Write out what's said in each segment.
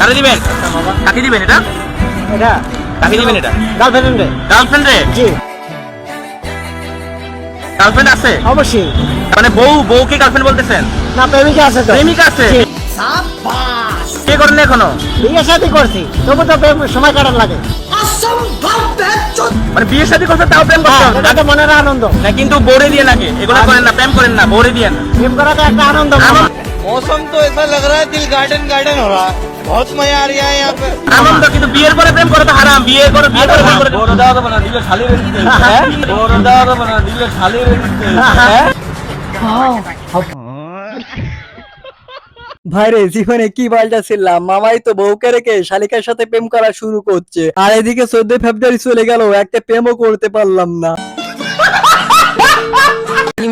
কারে দিবেন? কাকে দিবেন এটা? এটা। কাকে দিবেন এটা? গার্লফ্রেন্ডে গার্লফ্রেন্ডে জি। গার্লফ্রেন্ড আছে? অবশ্যই। মানে বউ বউকে গার্লফ্রেন্ড বলতেছেন? না প্রেমিকা আছে তো। প্রেমিকা আছে? কে করেন এখনও? বিয়ে শাদী করছি। তবু তো সময় কাটার লাগে। মানে বিয়ে শাদি করতে তাও প্রেম করতে হ্যাঁ, তাতে মনের আনন্দ। না কিন্তু বোরে দিয়ে নাকি? এগুলো করেন না প্রেম করেন না বোরে দিয়ে না। প্রেম করা তো একটা আনন্দ। মৌসুম তো এসা লগ রা দিল গার্ডেন গার্ডেন হো রা। বহুত মজা আ আনন্দ কিন্তু বিয়ের পরে প্রেম তো হারাম বিয়ে করে বিয়ে করে প্রেম করে বড় দিলে খালি রেখে দিতে দিলে খালি রেখে দিতে ভাইরে জীবনে কি পাল্টা ছিলাম? মামাই তো বউকে রেখে শালিকার সাথে প্রেম করা শুরু করছে। আর এদিকে চোদ্দই ফেব্রুয়ারি চলে গেল একটা প্রেমও করতে পারলাম না।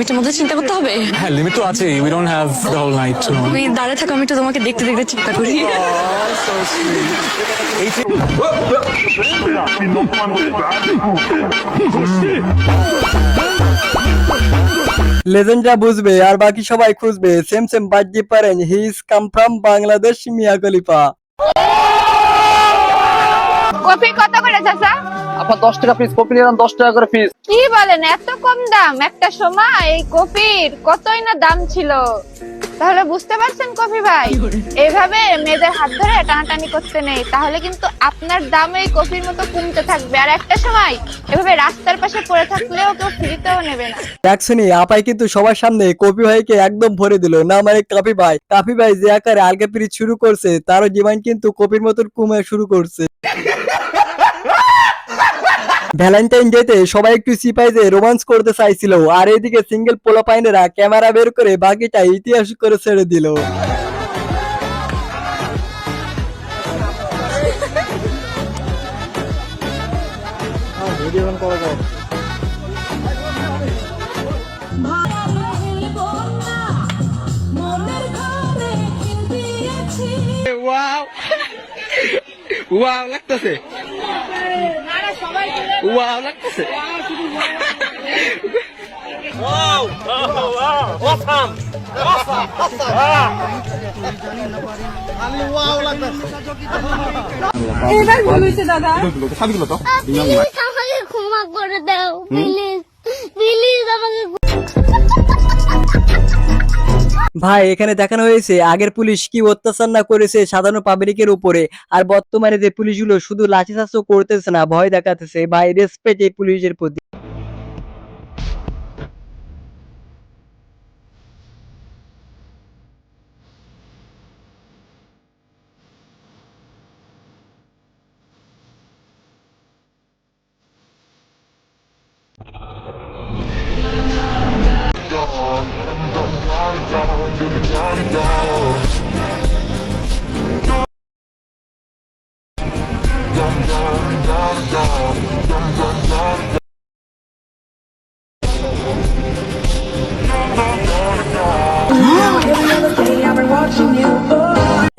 লিমিটের মধ্যে চিন্তা করতে হবে? হ্যাঁ লিমিট তো আছে we don't have the whole night to তুমি দাঁড়িয়ে থাকো আমি একটু তোমাকে দেখতে দেখতে চিন্তা করি। লেজেন্ডরা বুঝবে আর বাকি সবাই খুঁজবে। সেম সেম বাজ্যে পারেন। He is come from Bangladesh Mia Khalifa coffee কত করে চাচা আপনার দশ টাকা পিস কপি নিলাম দশ টাকা করে পিস কি বলেন এত কম দাম? একটা সময় এই কফির কতই না দাম ছিল? তাহলে বুঝতে পারছেন কফি ভাই? এইভাবে মেয়েদের হাত ধরে টানাটানি করতে নেই। তাহলে কিন্তু আপনার দাম এই কফির মতো কমতে থাকবে। আর একটা সময় এভাবে রাস্তার পাশে পড়ে থাকলেও কেউ ফ্রিতেও নেবে না। দেখছনি আপাই কিন্তু সবার সামনে কপি ভাইকে একদম ভরে দিল। না মানে কাপি ভাই কাপি ভাই যে আকারে আলগা পিরিত শুরু করছে তারও জীবন কিন্তু কপির মতন কুমে শুরু করছে। ভ্যালেন্টাইন ডেতে সবাই একটু সিপাইজে রোমান্স করতে চাইছিল আর এদিকে সিঙ্গেল পোলাপাইনেরা ক্যামেরা বের করে বাকিটা ইতিহাস করে ছেড়ে দিল। ওয়াও লাগতেছে। ওয়াও লাগতেছে প্লিজ আমাকে ক্ষমা করে দাও ভাই, এখানে দেখানো হয়েছে, আগের পুলিশ কি অত্যাচার না করেছে সাধারণ পাবলিকের উপরে, আর বর্তমানে যে পুলিশগুলো শুধু লাঠিচার্জও করতেছে না, ভয় দেখাতেছে। ভাই রেসপেক্ট এই পুলিশের প্রতি।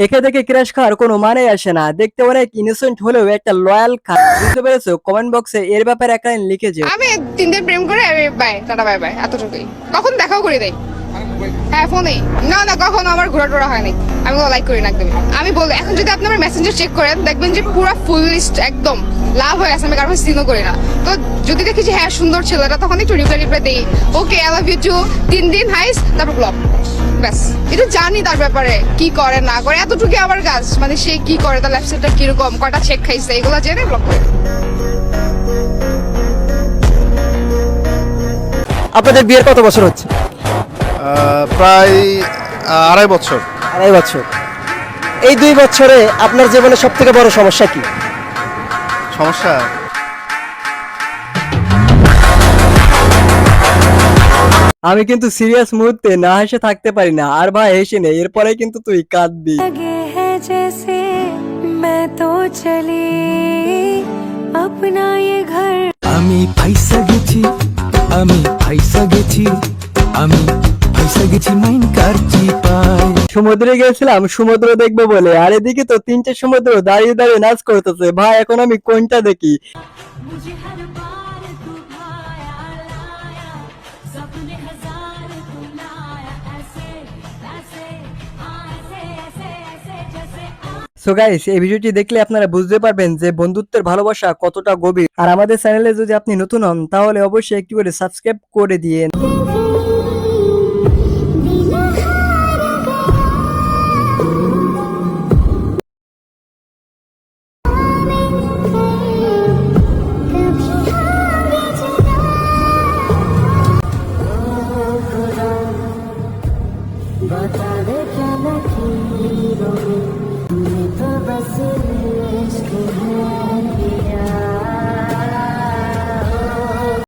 এখান থেকে ক্র্যাশ খাওয়ার কোনো মানে আসে না। দেখতে অনেক ইনোসেন্ট হলেও একটা লয়াল খা বুঝতে পেরেছ? কমেন্ট বক্সে এর ব্যাপারে একটা line লিখে যেও। আমি তিন দিন প্রেম করে আমি বাই টাটা বাই বাই এতটুকুই। কখন দেখাও করে দেয় হ্যাঁ না না, কখনো আমার ঘোরা টোরা হয়নি। আমি লাইক করি না একদমই। আমি বলব এখন যদি আপনি আমার মেসেঞ্জার চেক করেন, দেখবেন যে পুরো ফুল লিস্ট একদম লাভ হয়ে আমি কারও সিনও করি না। তো যদি দেখি যে হ্যাঁ সুন্দর ছেলেটা, তখন একটু রিপ্লাই রিপ্লাই দিই। Okay I love you too তিন দিন হাইস তারপর ব্লক ব্যাস। এটা জানি তার ব্যাপারে, কি করে, না করে। এতটুকু আমার কাজ মানে সে কি করে, তার ল্যাপসেটটা কীরকম কয়টা চেক খাইছে, এগুলো জেনে ব্লক করে। আপনাদের বিয়ের কত বছর হচ্ছে? প্রায় আড়াই বছর। আড়াই বছর। এই দুই বছরে আপনার জীবনে সব থেকে বড় সমস্যা কি? সমস্যা? আমি কিন্তু সিরিয়াস মুহূর্তে না হেসে থাকতে পারি না। আর ভাই হেসে নেই এরপরে কিন্তু তুই কাঁদবি। আমি ফাইসা গেছি আমি ফাইসা গেছি আমি সমুদ্রে গেছিলাম সমুদ্র দেখব বলে। আর এদিকে তো তিনটে সমুদ্র দাঁড়িয়ে দাঁড়িয়ে নাচ করতেছে। ভাই এখন আমি কোনটা দেখি? সো গাইস এই ভিডিওটি দেখলে আপনারা বুঝতে পারবেন যে বন্ধুত্বের ভালোবাসা কতটা গভীর। আর আমাদের চ্যানেলে যদি আপনি নতুন হন তাহলে অবশ্যই একটি করে সাবস্ক্রাইব করে দিয়ে बता दे क्या लकीरों में तो बस इश्क है दिया